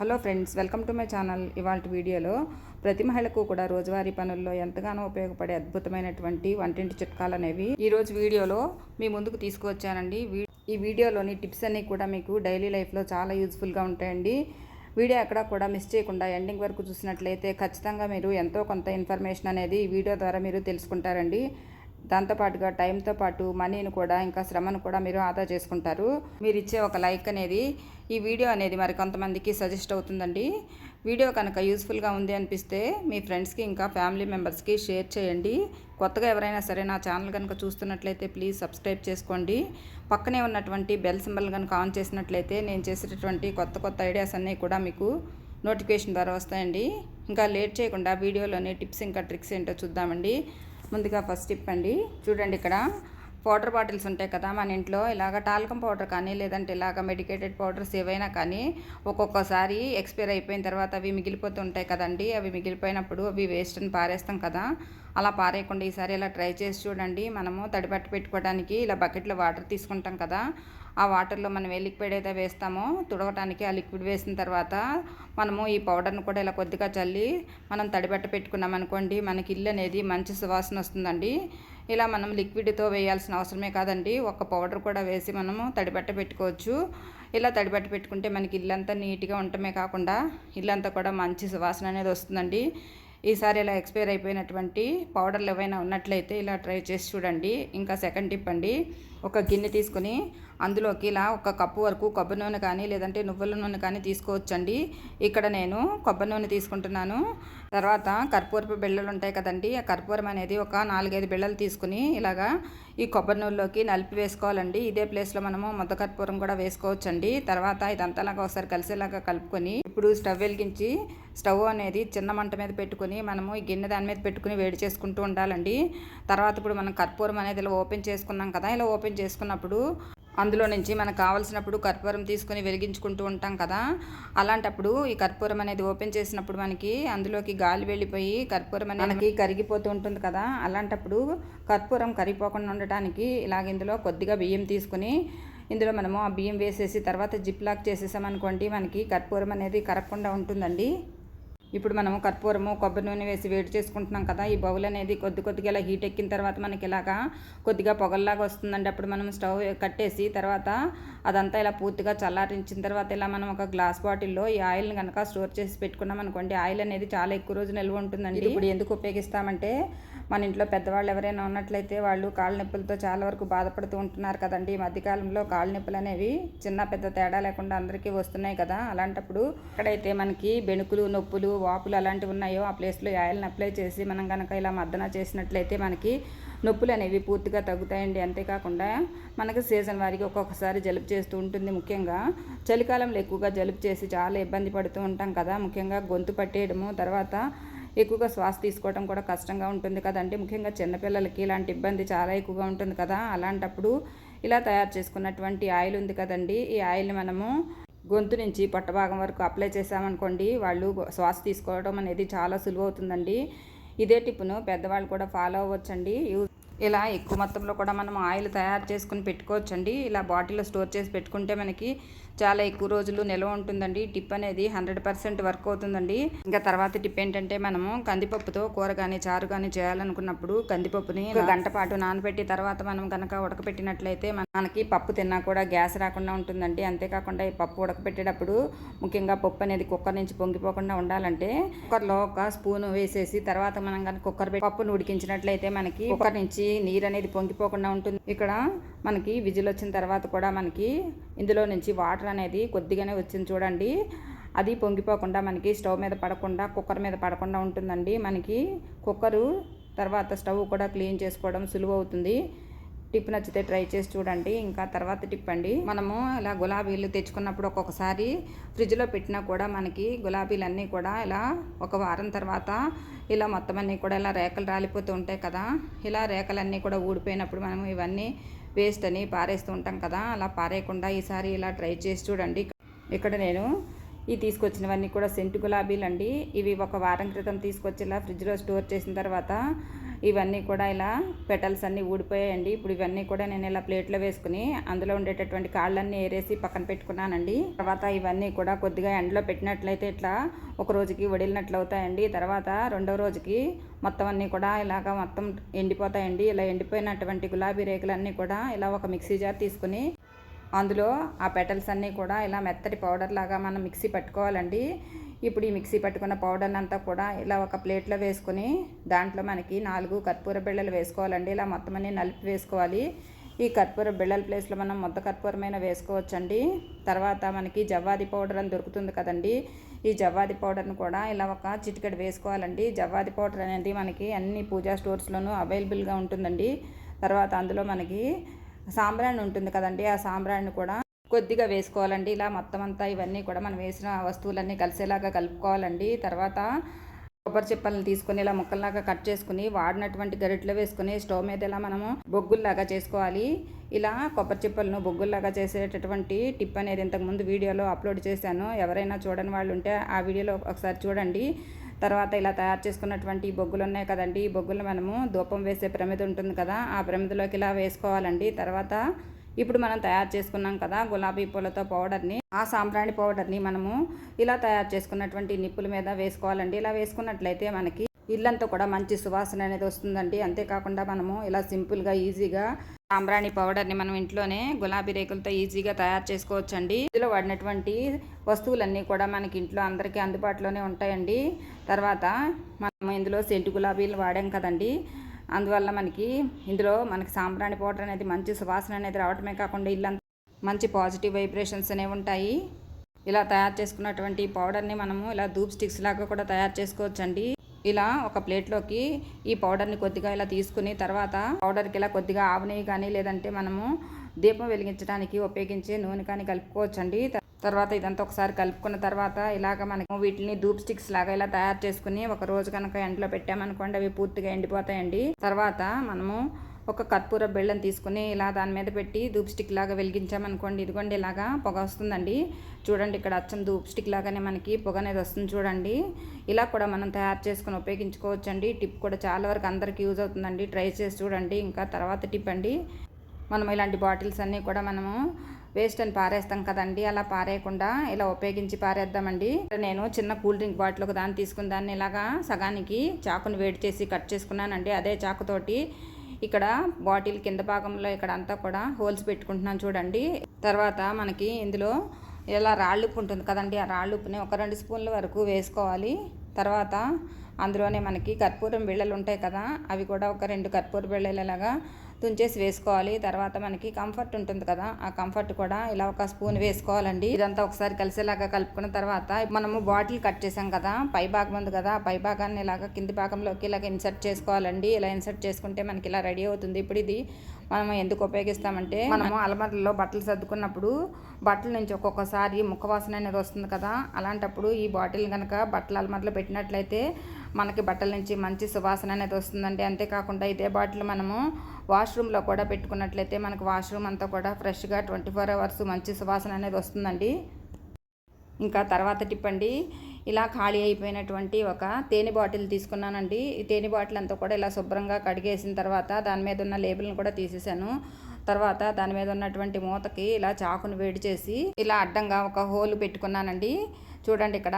Hello friends welcome to my channel. ఇవాళ వీడియోలో ప్రతి మహిళకు కూడా రోజువారీ పనుల్లో ఎంతగానో ఉపయోగపడే అద్భుతమైనటువంటి వంటింటి చిట్కాలు అనేవి ఈ రోజు వీడియోలో మీ ముందుకు తీసుకువచ్చానండి. వీ- ఈ వీడియోలోని టిప్స్ అన్నీ కూడా మీకు డైలీ లైఫ్లో చాలా యూజ్ఫుల్గా ఉంటాయండి. వీడియో ఎక్కడ కూడా మిస్ చేయకుండా ఎండింగ్ వరకు చూసినట్లయితే ఖచ్చితంగా మీరు ఎంతో కొంత ఇన్ఫర్మేషన్ అనేది ఈ వీడియో ద్వారా మీరు తెలుసుకుంటారండి. దాంతోపాటుగా టైంతో పాటు మనీని కూడా ఇంకా శ్రమను కూడా మీరు ఆదా చేసుకుంటారు. మీరు ఇచ్చే ఒక లైక్ అనేది ఈ వీడియో అనేది మరి కొంతమందికి సజెస్ట్ అవుతుందండి. వీడియో కనుక యూస్ఫుల్గా ఉంది అనిపిస్తే మీ ఫ్రెండ్స్కి ఇంకా ఫ్యామిలీ మెంబర్స్కి షేర్ చేయండి. కొత్తగా ఎవరైనా సరే నా ఛానల్ కనుక చూస్తున్నట్లయితే ప్లీజ్ సబ్స్క్రైబ్ చేసుకోండి. పక్కనే ఉన్నటువంటి బెల్ సింబల్ కనుక ఆన్ చేసినట్లయితే నేను చేసేటటువంటి కొత్త కొత్త ఐడియాస్ అన్నీ కూడా మీకు నోటిఫికేషన్ ద్వారా వస్తాయండి. ఇంకా లేట్ చేయకుండా వీడియోలోనే టిప్స్ ఇంకా ట్రిక్స్ ఏంటో చూద్దామండి. ముందుగా ఫస్ట్ ఇప్పండి అండి. చూడండి ఇక్కడ. పౌడర్ బాటిల్స్ ఉంటాయి కదా మన ఇంట్లో. ఇలాగ టాల్కం పౌడర్ కానీ లేదంటే ఇలాగ మెడికేటెడ్ పౌడర్స్ ఏవైనా కానీ ఒక్కొక్కసారి ఎక్స్పైర్ అయిపోయిన తర్వాత అవి మిగిలిపోతూ ఉంటాయి కదండి. అవి మిగిలిపోయినప్పుడు అవి వేస్ట్ అని పారేస్తాం కదా. అలా పారేయకుండా ఈసారి ఇలా ట్రై చేసి చూడండి. మనము తడిపట్టు పెట్టుకోవడానికి ఇలా బకెట్లో వాటర్ తీసుకుంటాం కదా. ఆ వాటర్లో మనం ఏ లిక్విడ్ అయితే వేస్తామో తుడవటానికి ఆ లిక్విడ్ వేసిన తర్వాత మనము ఈ పౌడర్ను కూడా ఇలా కొద్దిగా చల్లి మనం తడిబట్ట పెట్టుకున్నాం అనుకోండి మనకి ఇల్లు అనేది మంచి సువాసన వస్తుందండి. ఇలా మనం లిక్విడ్తో వేయాల్సిన అవసరమే కాదండి. ఒక పౌడర్ కూడా వేసి మనము తడిబట్ట పెట్టుకోవచ్చు. ఇలా తడిబట్ట పెట్టుకుంటే మనకి ఇల్లంతా నీట్గా ఉండటమే కాకుండా ఇల్లంతా కూడా మంచి సువాసన అనేది వస్తుందండి. ఈసారి ఇలా ఎక్స్పైర్ అయిపోయినటువంటి పౌడర్లు ఏవైనా ఉన్నట్లయితే ఇలా ట్రై చేసి చూడండి. ఇంకా సెకండ్ టిప్ అండి ఒక గిన్నె తీసుకొని అందులోకి ఇలా ఒక కప్పు వరకు కొబ్బరి నూనె కానీ లేదంటే నువ్వుల నూనె కానీ తీసుకోవచ్చండి. ఇక్కడ నేను కొబ్బరి నూనె తీసుకుంటున్నాను. తర్వాత కర్పూరపు బిళ్ళలు ఉంటాయి కదండి ఆ కర్పూరం అనేది ఒక నాలుగైదు బిళ్ళలు తీసుకుని ఇలాగా ఈ కొబ్బరి నూనెలోకి నలిపి వేసుకోవాలండి. ఇదే ప్లేస్లో మనము ముద్ద కర్పూరం కూడా వేసుకోవచ్చండి. తర్వాత ఇదంతాలాగా ఒకసారి కలిసేలాగా కలుపుకొని ఇప్పుడు స్టవ్ వెలిగించి స్టవ్ అనేది చిన్న మంట మీద పెట్టుకుని మనము ఈ గిన్నె దాని మీద పెట్టుకుని వేడి చేసుకుంటూ ఉండాలండి. తర్వాత ఇప్పుడు మనం కర్పూరం అనేది ఇలా ఓపెన్ చేసుకున్నాం కదా ఇలా ఓపెన్ చేసుకున్నప్పుడు అందులో నుంచి మనకు కావలసినప్పుడు కర్పూరం తీసుకొని వెలిగించుకుంటూ ఉంటాం కదా. అలాంటప్పుడు ఈ కర్పూరం అనేది ఓపెన్ చేసినప్పుడు మనకి అందులోకి గాలి వెళ్ళిపోయి కర్పూరం అనేది మనకి కరిగిపోతూ ఉంటుంది కదా. అలాంటప్పుడు కర్పూరం కరిగిపోకుండా ఉండటానికి ఇలాగ ఇందులో కొద్దిగా బియ్యం తీసుకుని ఇందులో మనము ఆ బియ్యం వేసేసి తర్వాత జిప్ లాక్ చేసేసామనుకోండి మనకి కర్పూరం అనేది కరగకుండా ఉంటుందండి. ఇప్పుడు మనము కర్పూరము కొబ్బరి నూనె వేసి వేడి చేసుకుంటున్నాం కదా ఈ బౌల్ అనేది కొద్ది కొద్దిగా ఇలా హీట్ ఎక్కిన తర్వాత మనకి ఇలాగా కొద్దిగా పొగల్లాగా వస్తుందండి. అప్పుడు మనం స్టవ్ కట్టేసి తర్వాత అదంతా ఇలా పూర్తిగా చల్లారించిన తర్వాత ఇలా మనం ఒక గ్లాస్ బాటిల్లో ఈ ఆయిల్ని కనుక స్టోర్ చేసి పెట్టుకున్నాం అనుకోండి ఆయిల్ అనేది చాలా ఎక్కువ రోజు నిల్వ ఉంటుందండి. ఇప్పుడు ఎందుకు ఉపయోగిస్తామంటే మన ఇంట్లో పెద్దవాళ్ళు ఎవరైనా ఉన్నట్లయితే వాళ్ళు కాళ్ళ నొప్పులతో చాలా వరకు బాధపడుతూ ఉంటున్నారు కదండి. ఈ మధ్యకాలంలో కాళ్ళ నొప్పులు అనేవి చిన్న పెద్ద తేడా లేకుండా అందరికీ వస్తున్నాయి కదా. అలాంటప్పుడు ఎక్కడైతే మనకి బెణుకులు నొప్పులు వాపులు అలాంటివి ఉన్నాయో ఆ ప్లేస్లో ఆయిల్ని అప్లై చేసి మనం కనుక ఇలా మద్దన చేసినట్లయితే మనకి నొప్పులు అనేవి పూర్తిగా తగ్గుతాయండి. అంతేకాకుండా మనకి సీజన్ వారికి ఒక్కొక్కసారి జలుబు చేస్తూ ఉంటుంది ముఖ్యంగా. చలికాలంలో ఎక్కువగా జలుబు చేసి చాలా ఇబ్బంది పడుతూ ఉంటాం కదా. ముఖ్యంగా గొంతు పట్టేయడము తర్వాత ఎక్కువగా శ్వాస తీసుకోవడం కూడా కష్టంగా ఉంటుంది కదండి. ముఖ్యంగా చిన్నపిల్లలకి ఇలాంటి ఇబ్బంది చాలా ఎక్కువగా ఉంటుంది కదా. అలాంటప్పుడు ఇలా తయారు చేసుకున్నటువంటి ఆయిల్ ఉంది కదండి. ఈ ఆయిల్ని మనము గొంతు నుంచి పొట్ట భాగం వరకు అప్లై చేసామనుకోండి వాళ్ళు శ్వాస తీసుకోవడం అనేది చాలా సులువు అవుతుందండి ఇదే టిప్పును పెద్దవాళ్ళు కూడా ఫాలో అవ్వచ్చండి. యూజ్ ఇలా ఎక్కువ మొత్తంలో కూడా మనం ఆయిల్ తయారు చేసుకుని పెట్టుకోవచ్చండి. ఇలా బాటిల్లో స్టోర్ చేసి పెట్టుకుంటే మనకి చాలా ఎక్కువ రోజులు నిల్వ ఉంటుందండి. టిప్ అనేది హండ్రెడ్ పర్సెంట్ వర్క్ అవుతుందండి. ఇంకా తర్వాత టిప్ ఏంటంటే మనము కందిపప్పుతో కూర కానీ చారు కానీ చేయాలనుకున్నప్పుడు కందిపప్పుని ఒక గంట పాటు నానబెట్టి తర్వాత మనం కనుక ఉడకపెట్టినట్లయితే మనకి పప్పు తిన్నా కూడా గ్యాస్ రాకుండా ఉంటుందండి. అంతేకాకుండా ఈ పప్పు ఉడకపెట్టేటప్పుడు ముఖ్యంగా పప్పు అనేది కుక్కర్ నుంచి పొంగిపోకుండా ఉండాలంటే కుక్కర్లో ఒక స్పూన్ వేసేసి తర్వాత మనం కనుక కుక్కర్ పెట్టి పప్పును ఉడికించినట్లయితే మనకి కుక్కర్ నుంచి నీరు అనేది పొంగిపోకుండా ఉంటుంది. ఇక్కడ మనకి విజిల్ వచ్చిన తర్వాత కూడా మనకి ఇందులో నుంచి వాటర్ అనేది కొద్దిగానే వచ్చింది చూడండి. అది పొంగిపోకుండా మనకి స్టవ్ మీద పడకుండా కుక్కర్ మీద పడకుండా ఉంటుందండి. మనకి కుక్కరు తర్వాత స్టవ్ కూడా క్లీన్ చేసుకోవడం సులువు అవుతుంది. టిప్ నచ్చితే ట్రై చేసి చూడండి. ఇంకా తర్వాత టిప్ అండి. మనము ఇలా గులాబీలు తెచ్చుకున్నప్పుడు ఒక్కొక్కసారి ఫ్రిడ్జ్లో పెట్టినా కూడా మనకి గులాబీలన్నీ కూడా ఇలా ఒక వారం తర్వాత ఇలా మొత్తం అన్నీ కూడా ఇలా రేకలు రాలిపోతూ ఉంటాయి కదా. ఇలా రేకలన్నీ కూడా ఊడిపోయినప్పుడు మనం ఇవన్నీ వేస్ట్ అని పారేస్తూ ఉంటాం కదా. అలా పారేయకుండా ఈసారి ఇలా ట్రై చేసి చూడండి. ఇక్కడ నేను ఈ తీసుకొచ్చినవన్నీ కూడా సెంటు గులాబీలు అండి. ఇవి ఒక వారం క్రితం తీసుకొచ్చి ఇలా ఫ్రిడ్జ్లో స్టోర్ చేసిన తర్వాత ఇవన్నీ కూడా ఇలా పెటల్స్ అన్నీ ఊడిపోయాయండి. ఇప్పుడు ఇవన్నీ కూడా నేను ఇలా ప్లేట్లో వేసుకుని అందులో ఉండేటటువంటి కాళ్ళన్నీ ఏరేసి పక్కన పెట్టుకున్నానండి. తర్వాత ఇవన్నీ కూడా కొద్దిగా ఎండలో పెట్టినట్లయితే ఇట్లా ఒక రోజుకి వడిలినట్లు అవుతాయండి. తర్వాత రెండవ రోజుకి మొత్తం అన్నీ కూడా ఇలాగ మొత్తం ఎండిపోతాయండి. ఇలా ఎండిపోయినటువంటి గులాబీ రేకులన్నీ కూడా ఇలా ఒక మిక్సీ జార్ తీసుకుని అందులో ఆ పెటల్స్ అన్నీ కూడా ఇలా మెత్తటి పౌడర్ లాగా మనం మిక్సీ పట్టుకోవాలండి. ఇప్పుడు ఈ మిక్సీ పట్టుకున్న పౌడర్ అంతా కూడా ఇలా ఒక ప్లేట్లో వేసుకొని దాంట్లో మనకి నాలుగు కర్పూర బిళ్ళలు వేసుకోవాలండి. ఇలా మొత్తం అన్ని నలిపి వేసుకోవాలి. ఈ కర్పూర బిళ్ళల ప్లేస్లో మనం మొత్త కర్పూరమైన వేసుకోవచ్చండి. తర్వాత మనకి జవ్వాది పౌడర్ అని దొరుకుతుంది కదండి. ఈ జవ్వాది పౌడర్ని కూడా ఇలా ఒక చిటికెడు వేసుకోవాలండి. జవ్వాది పౌడర్ అనేది మనకి అన్ని పూజా స్టోర్స్లోనూ అవైలబుల్గా ఉంటుందండి. తర్వాత అందులో మనకి సాంబ్రాణి ఉంటుంది కదండి ఆ సాంబ్రాణి కూడా కొద్దిగా వేసుకోవాలండి. ఇలా మొత్తం అంతా ఇవన్నీ కూడా మనం వేసిన వస్తువులన్నీ కలిసేలాగా కలుపుకోవాలండి. తర్వాత కొబ్బరి చిప్పలను తీసుకొని ఇలా ముక్కల్లాగా కట్ చేసుకుని వాడినటువంటి గరిట్లో వేసుకుని స్టవ్ మీద ఇలా మనము బొగ్గుల్లాగా చేసుకోవాలి. ఇలా కొబ్బరి చిప్పలను బొగ్గుల్లాగా చేసేటటువంటి టిప్ అనేది ఇంతకుముందు వీడియోలో అప్లోడ్ చేశాను. ఎవరైనా చూడని వాళ్ళు ఉంటే ఆ వీడియోలో ఒకసారి చూడండి. తర్వాత ఇలా తయారు చేసుకున్నటువంటి బొగ్గులు ఉన్నాయి కదండి. ఈ బొగ్గులు మనము ధూపం వేసే ప్రమిద ఉంటుంది కదా ఆ ప్రమిదలోకి ఇలా వేసుకోవాలండి. తర్వాత ఇప్పుడు మనం తయారు చేసుకున్నాం కదా గులాబీ పూలతో పౌడర్ని ఆ సాంబ్రాణి పౌడర్ని మనము ఇలా తయారు చేసుకున్నటువంటి నిప్పుల మీద వేసుకోవాలండి. ఇలా వేసుకున్నట్లయితే మనకి ఇల్లంతా కూడా మంచి సువాసన అనేది వస్తుందండి. అంతేకాకుండా మనము ఇలా సింపుల్గా ఈజీగా సాంబ్రాణి పౌడర్ని మనం ఇంట్లోనే గులాబీ రేకులతో ఈజీగా తయారు చేసుకోవచ్చండి. ఇందులో వాడినటువంటి వస్తువులన్నీ కూడా మనకి ఇంట్లో అందరికీ అందుబాటులోనే ఉంటాయండి. తర్వాత మనం ఇందులో సెంటు గులాబీలు వాడాం కదండి. అందువల్ల మనకి ఇందులో మనకి సాంబ్రాణి పౌడర్ అనేది మంచి సువాసన అనేది రావటమే కాకుండా ఇల్లంతా మంచి పాజిటివ్ వైబ్రేషన్స్ అనేవి ఉంటాయి. ఇలా తయారు చేసుకున్నటువంటి పౌడర్ని మనము ఇలా ధూప్ స్టిక్స్ లాగా కూడా తయారు చేసుకోవచ్చండి. ఇలా ఒక ప్లేట్లోకి ఈ పౌడర్ని కొద్దిగా ఇలా తీసుకుని తర్వాత పౌడర్కి ఇలా కొద్దిగా ఆవు నెయ్యి కానీ లేదంటే మనము దీపం వెలిగించడానికి ఉపయోగించే నూనె కానీ కలుపుకోవచ్చండి. తర్వాత ఇదంతా ఒకసారి కలుపుకున్న తర్వాత ఇలాగ మనము వీటిని ధూప్ స్టిక్స్ లాగా ఇలా తయారు చేసుకుని ఒక రోజు కనుక ఎండలో పెట్టామనుకోండి అవి పూర్తిగా ఎండిపోతాయండి. తర్వాత మనము ఒక కర్పూర బెల్లం తీసుకుని ఇలా దాని మీద పెట్టి ధూప్ స్టిక్ లాగా వెలిగించామనుకోండి. ఇదిగోండి ఇలాగా పొగ వస్తుందండి. చూడండి ఇక్కడ అచ్చం ధూప్ స్టిక్ లాగానే మనకి పొగ అనేది వస్తుంది చూడండి. ఇలా కూడా మనం తయారు చేసుకుని ఉపయోగించుకోవచ్చండి. టిప్ కూడా చాలా వరకు అందరికీ యూజ్ అవుతుందండి. ట్రై చేసి చూడండి. ఇంకా తర్వాత టిప్ అండి. మనం ఇలాంటి బాటిల్స్ అన్నీ కూడా మనము వేస్ట్ అని పారేస్తాం కదండి. అలా పారేయకుండా ఇలా ఉపయోగించి పారేద్దామండి. నేను చిన్న కూల్ డ్రింక్ బాటిల్ ఒక దాన్ని తీసుకుని దాన్ని ఇలాగా సగానికి చాకుని వేడి చేసి కట్ చేసుకున్నానండి. అదే చాకుతోటి ఇక్కడ బాటిల్ కింద భాగంలో ఇక్కడ అంతా కూడా హోల్స్ పెట్టుకుంటున్నాను చూడండి. తర్వాత మనకి ఇందులో ఇలా రాళ్ళుప్పు ఉంటుంది కదండి ఆ రాళ్ళుప్పుని ఒక రెండు స్పూన్ల వరకు వేసుకోవాలి. తర్వాత అందులోనే మనకి కర్పూరం బిళ్ళలు ఉంటాయి కదా అవి కూడా ఒక రెండు కర్పూర బిళ్ళలాగా తుంచేసి వేసుకోవాలి. తర్వాత మనకి కంఫర్ట్ ఉంటుంది కదా ఆ కంఫర్ట్ కూడా ఇలా ఒక స్పూన్ వేసుకోవాలండి. ఇదంతా ఒకసారి కలిసేలాగా కలుపుకున్న తర్వాత మనము బాటిల్ కట్ చేసాం కదా పై భాగం ఉంది కదా పై భాగాన్ని ఇలాగ కింది భాగంలోకి ఇలాగ ఇన్సర్ట్ చేసుకోవాలండి. ఇలా ఇన్సర్ట్ చేసుకుంటే మనకి ఇలా రెడీ అవుతుంది. ఇప్పుడు ఇది మనం ఎందుకు ఉపయోగిస్తామంటే మనము అలమరలో బట్టలు సర్దుకున్నప్పుడు బట్టల నుంచి ఒక్కొక్కసారి ముఖవాసన అనేది వస్తుంది కదా అలాంటప్పుడు ఈ బాటిల్ కనుక బట్టల అలమరలో పెట్టినట్లయితే మనకి బట్టల నుంచి మంచి సువాసన అనేది వస్తుందండి. అంతేకాకుండా ఇదే బాటిల్ మనము వాష్రూమ్లో కూడా పెట్టుకున్నట్లయితే మనకు వాష్రూమ్ అంతా కూడా ఫ్రెష్గా ట్వంటీ ఫోర్ అవర్స్ మంచి సువాసన అనేది వస్తుందండి. ఇంకా తర్వాత టిప్ అండి. ఇలా ఖాళీ అయిపోయినటువంటి ఒక తేనె బాటిల్ తీసుకున్నానండి. ఈ తేనె బాటిల్ అంతా కూడా ఇలా శుభ్రంగా కడిగేసిన తర్వాత దాని మీద ఉన్న లేబుల్ని కూడా తీసేసాను. తర్వాత దాని మీద ఉన్నటువంటి మూతకి ఇలా చాకును వేడి చేసి ఇలా అడ్డంగా ఒక హోల్ పెట్టుకున్నానండి. చూడండి ఇక్కడ.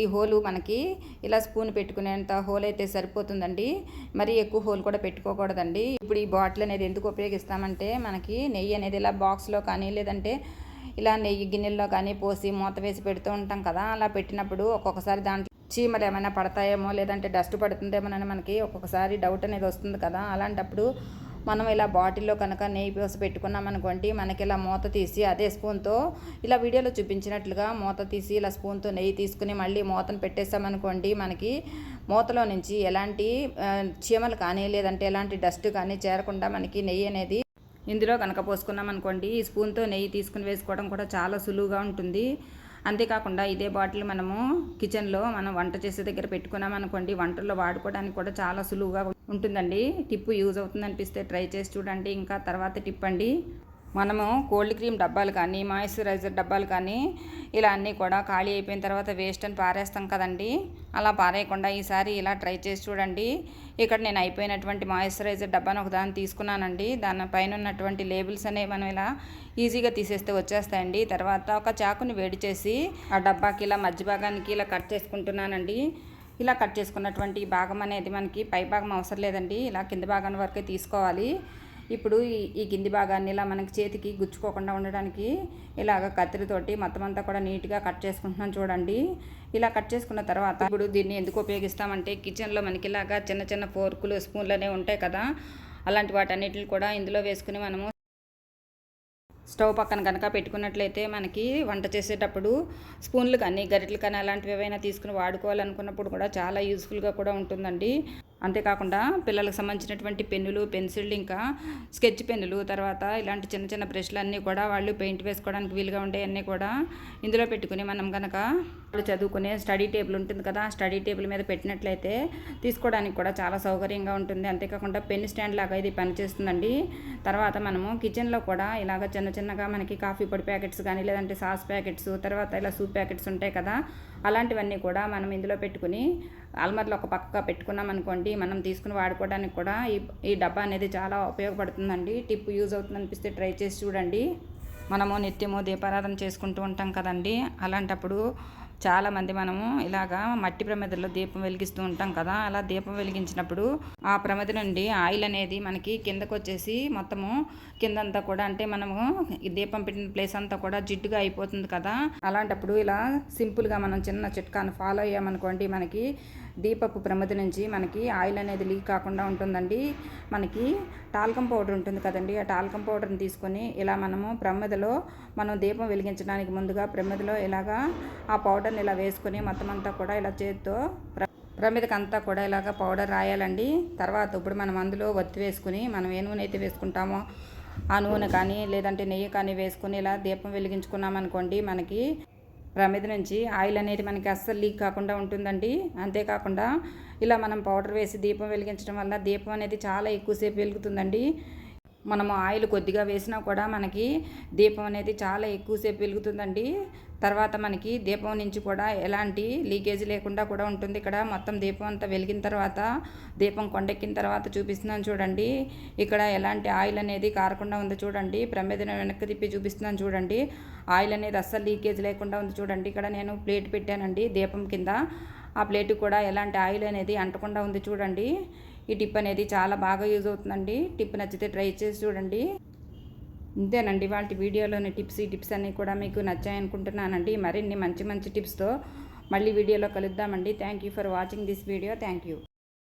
ఈ హోలు మనకి ఇలా స్పూన్ పెట్టుకునేంత హోల్ అయితే సరిపోతుందండి. మరి ఎక్కువ హోల్ కూడా పెట్టుకోకూడదండి. ఇప్పుడు ఈ బాటిల్ అనేది ఎందుకు ఉపయోగిస్తామంటే మనకి నెయ్యి అనేది ఇలా బాక్స్లో కానీ లేదంటే ఇలా నెయ్యి గిన్నెల్లో కానీ పోసి మూత వేసి పెడుతూ ఉంటాం కదా అలా పెట్టినప్పుడు ఒక్కొక్కసారి దాంట్లో చీమలు ఏమైనా పడతాయేమో లేదంటే డస్ట్ పడుతుందేమోనని మనకి ఒక్కొక్కసారి డౌట్ అనేది వస్తుంది కదా. అలాంటప్పుడు మనం ఇలా బాటిల్లో కనుక నెయ్యి పోసి పెట్టుకున్నామనుకోండి మనకి ఇలా మూత తీసి అదే స్పూన్తో ఇలా వీడియోలో చూపించినట్లుగా మూత తీసి ఇలా స్పూన్తో నెయ్యి తీసుకుని మళ్ళీ మూతను పెట్టేస్తామనుకోండి మనకి మూతలో నుంచి ఎలాంటి చీమలు కానీ లేదంటే ఎలాంటి డస్ట్ కానీ చేరకుండా మనకి నెయ్యి అనేది ఇందులో కనుక పోసుకున్నాం అనుకోండి ఈ స్పూన్తో నెయ్యి తీసుకుని వేసుకోవడం కూడా చాలా సులువుగా ఉంటుంది. అంతేకాకుండా ఇదే బాటిల్ మనము కిచెన్లో మనం వంట చేసే దగ్గర పెట్టుకున్నాం అనుకోండి వంటల్లో వాడుకోవడానికి కూడా చాలా సులువుగా ఉంటుందండి. టిప్పు యూజ్ అవుతుంది అనిపిస్తే ట్రై చేసి చూడండి. ఇంకా తర్వాత టిప్ అండి. మనము కోల్డ్ క్రీమ్ డబ్బాలు కానీ మాయిశ్చరైజర్ డబ్బాలు కానీ ఇలా అన్నీ కూడా ఖాళీ అయిపోయిన తర్వాత వేస్ట్ అని పారేస్తాం కదండి. అలా పారేయకుండా ఈసారి ఇలా ట్రై చేసి చూడండి. ఇక్కడ నేను అయిపోయినటువంటి మాయిశ్చరైజర్ డబ్బాను ఒక దాన్ని తీసుకున్నానండి. దాని పైన ఉన్నటువంటి లేబుల్స్ అనేవి మనం ఇలా ఈజీగా తీసేస్తే వచ్చేస్తాయండి. తర్వాత ఒక చాకుని వేడి చేసి ఆ డబ్బాకి ఇలా మధ్య భాగానికి ఇలా కట్ చేసుకుంటున్నానండి. ఇలా కట్ చేసుకున్నటువంటి భాగం అనేది మనకి పై భాగం అవసరం లేదండి. ఇలా కింద భాగం వరకే తీసుకోవాలి. ఇప్పుడు ఈ కింది భాగాన్ని ఇలా మనకి చేతికి గుచ్చుకోకుండా ఉండడానికి ఇలాగ కత్తిరితోటి మొత్తం అంతా కూడా నీట్గా కట్ చేసుకుంటున్నాం చూడండి. ఇలా కట్ చేసుకున్న తర్వాత ఇప్పుడు దీన్ని ఎందుకు ఉపయోగిస్తామంటే కిచెన్లో మనకి ఇలాగా చిన్న చిన్న ఫోర్కులు స్పూన్లు అనేవి ఉంటాయి కదా. అలాంటి వాటన్నిటిని కూడా ఇందులో వేసుకుని మనము స్టవ్ పక్కన కనుక పెట్టుకున్నట్లయితే మనకి వంట చేసేటప్పుడు స్పూన్లు కానీ గరిటలు కానీ అలాంటివి ఏవైనా తీసుకుని వాడుకోవాలనుకున్నప్పుడు కూడా చాలా యూస్ఫుల్గా కూడా ఉంటుందండి. అంతేకాకుండా పిల్లలకు సంబంధించినటువంటి పెన్నులు పెన్సిళ్ళు ఇంకా స్కెచ్ పెన్నులు తర్వాత ఇలాంటి చిన్న చిన్న బ్రష్లు అన్నీ కూడా వాళ్ళు పెయింట్ వేసుకోవడానికి వీలుగా ఉండేవన్నీ కూడా ఇందులో పెట్టుకుని మనం కనుక వాళ్ళు చదువుకునే స్టడీ టేబుల్ ఉంటుంది కదా స్టడీ టేబుల్ మీద పెట్టినట్లయితే తీసుకోవడానికి కూడా చాలా సౌకర్యంగా ఉంటుంది. అంతేకాకుండా పెన్ స్టాండ్ లాగా ఇది పనిచేస్తుందండి. తర్వాత మనము కిచెన్లో కూడా ఇలాగ చిన్న చిన్నగా మనకి కాఫీ పొడి ప్యాకెట్స్ కానీ లేదంటే సాస్ ప్యాకెట్స్ తర్వాత ఇలా సూప్ ప్యాకెట్స్ ఉంటాయి కదా అలాంటివన్నీ కూడా మనం ఇందులో పెట్టుకుని అల్మర్లో ఒక పక్క పెట్టుకున్నాం అనుకోండి మనం తీసుకుని వాడుకోవడానికి కూడా ఈ ఈ డబ్బా అనేది చాలా ఉపయోగపడుతుందండి. టిప్ యూజ్ అవుతుంది అనిపిస్తే ట్రై చేసి చూడండి. మనము నిత్యము దీపారాధన చేసుకుంటూ ఉంటాం కదండి. అలాంటప్పుడు చాలామంది మనము ఇలాగా మట్టి ప్రమిదల్లో దీపం వెలిగిస్తూ ఉంటాం కదా అలా దీపం వెలిగించినప్పుడు ఆ ప్రమిద నుండి ఆయిల్ అనేది మనకి కిందకు వచ్చేసి మొత్తము కిందంతా కూడా అంటే మనము దీపం పెట్టిన ప్లేస్ అంతా కూడా జిడ్డుగా అయిపోతుంది కదా. అలాంటప్పుడు ఇలా సింపుల్గా మనం చిన్న చిట్కాను ఫాలో అయ్యామనుకోండి మనకి దీపపు ప్రమిద నుంచి మనకి ఆయిల్ అనేది లీక్ కాకుండా ఉంటుందండి. మనకి టాల్కం పౌడర్ ఉంటుంది కదండి. ఆ టాల్కం పౌడర్ని తీసుకొని ఇలా మనము ప్రమిదలో మనం దీపం వెలిగించడానికి ముందుగా ప్రమిదలో ఇలాగా ఆ పౌడర్ని ఇలా వేసుకొని మొత్తం అంతా కూడా ఇలా చేతితో ప్రమిదకంతా కూడా ఇలాగ పౌడర్ రాయాలండి. తర్వాత ఇప్పుడు మనం అందులో ఒత్తి వేసుకుని మనం ఏ నూనె అయితే వేసుకుంటామో ఆ నూనె కానీ లేదంటే నెయ్యి కానీ వేసుకొని ఇలా దీపం వెలిగించుకున్నామనుకోండి మనకి ప్రమిద నుంచి ఆయిల్ అనేది మనకి అస్సలు లీక్ కాకుండా ఉంటుందండి. అంతేకాకుండా ఇలా మనం పౌడర్ వేసి దీపం వెలిగించడం వల్ల దీపం అనేది చాలా ఎక్కువసేపు వెలుగుతుందండి. మనము ఆయిల్ కొద్దిగా వేసినా కూడా మనకి దీపం అనేది చాలా ఎక్కువసేపు వెలుగుతుందండి. తర్వాత మనకి దీపం నుంచి కూడా ఎలాంటి లీకేజ్ లేకుండా కూడా ఉంటుంది. ఇక్కడ మొత్తం దీపం అంతా వెలిగిన తర్వాత దీపం కొండెక్కిన తర్వాత చూపిస్తున్నాను చూడండి. ఇక్కడ ఎలాంటి ఆయిల్ అనేది కారకుండా ఉంది చూడండి. ప్రమేదన వెనక్కి తిప్పి చూపిస్తున్నాను చూడండి. ఆయిల్ అనేది అస్సలు లీకేజ్ లేకుండా ఉంది చూడండి. ఇక్కడ నేను ప్లేట్ పెట్టానండి దీపం కింద. ఆ ప్లేట్ కూడా ఎలాంటి ఆయిల్ అనేది అంటకుండా ఉంది చూడండి. ఈ టిప్ అనేది చాలా బాగా యూజ్ అవుతుందండి. టిప్ నచ్చితే ట్రై చేసి చూడండి. ఇంతేనండి వాటి వీడియోలోని టిప్స్ ఈ టిప్స్ అన్నీ కూడా మీకు నచ్చాయనుకుంటున్నానండి. మరిన్ని మంచి మంచి టిప్స్తో మళ్ళీ వీడియోలో కలుద్దామండి. Thank you for watching this video. Thank you.